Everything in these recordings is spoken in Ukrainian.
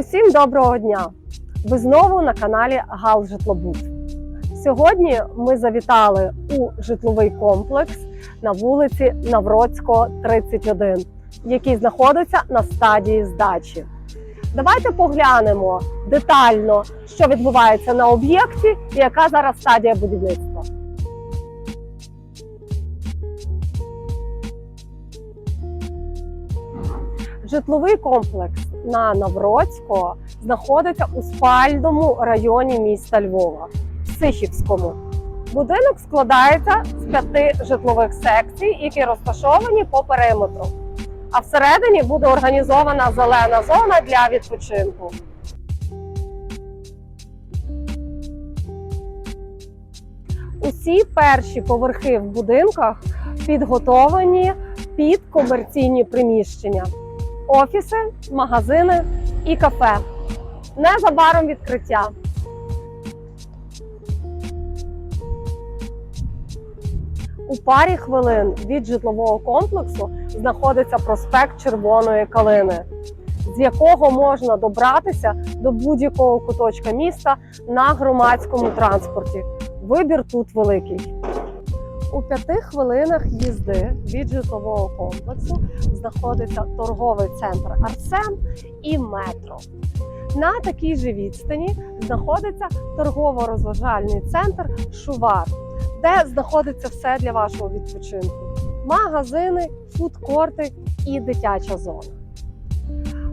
Усім доброго дня! Ви знову на каналі Гал Житлобуд. Сьогодні ми завітали у житловий комплекс на вулиці Навроцького, 31, який знаходиться на стадії здачі. Давайте поглянемо детально, що відбувається на об'єкті і яка зараз стадія будівництва. Житловий комплекс на Навроцького знаходиться у спальному районі міста Львова, Сихівському. Будинок складається з п'яти житлових секцій, які розташовані по периметру. А всередині буде організована зелена зона для відпочинку. Усі перші поверхи в будинках підготовлені під комерційні приміщення офіси, магазини і кафе. Незабаром відкриття. У парі хвилин від житлового комплексу знаходиться проспект Червоної Калини, з якого можна добратися до будь-якого куточка міста на громадському транспорті. Вибір тут великий. У п'яти хвилинах їзди від житлового комплексу знаходиться торговий центр Арсен і метро. На такій же відстані знаходиться торгово-розважальний центр Шувар, де знаходиться все для вашого відпочинку: магазини, фудкорти і дитяча зона.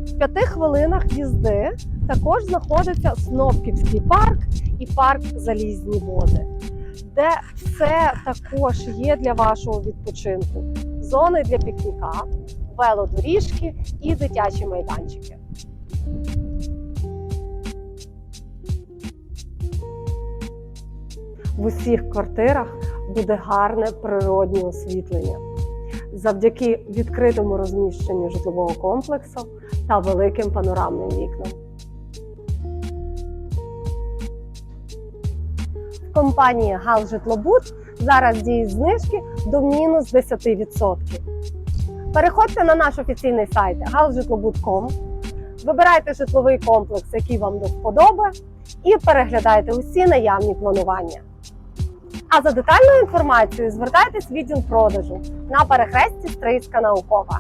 В п'яти хвилинах їзди також знаходиться Снопківський парк і парк Залізні води де все також є для вашого відпочинку: зони для пікніка, велодоріжки і дитячі майданчики. В усіх квартирах буде гарне природнє освітлення. Завдяки відкритому розміщенню житлового комплексу та великим панорамним вікнам. Компанії Галжитлобуд зараз діють знижки до мінус 10%. Переходьте на наш офіційний сайт galжитлобуд.com, вибирайте житловий комплекс, який вам до вподоби, і переглядайте усі наявні планування. А за детальною інформацією звертайтесь в відділ продажу на перехресті Стрийська наукова,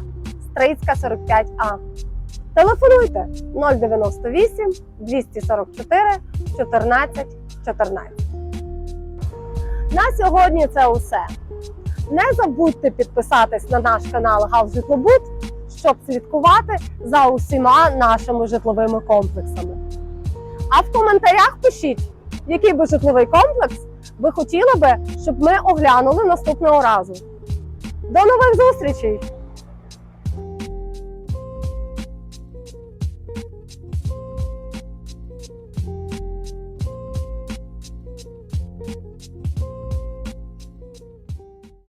Стрийська 45А. Телефонуйте 098 244 14 14. На сьогодні це усе. Не забудьте підписатись на наш канал Гал Житлобуд, щоб слідкувати за усіма нашими житловими комплексами. А в коментарях пишіть, який би житловий комплекс ви хотіли би, щоб ми оглянули наступного разу. До нових зустрічей!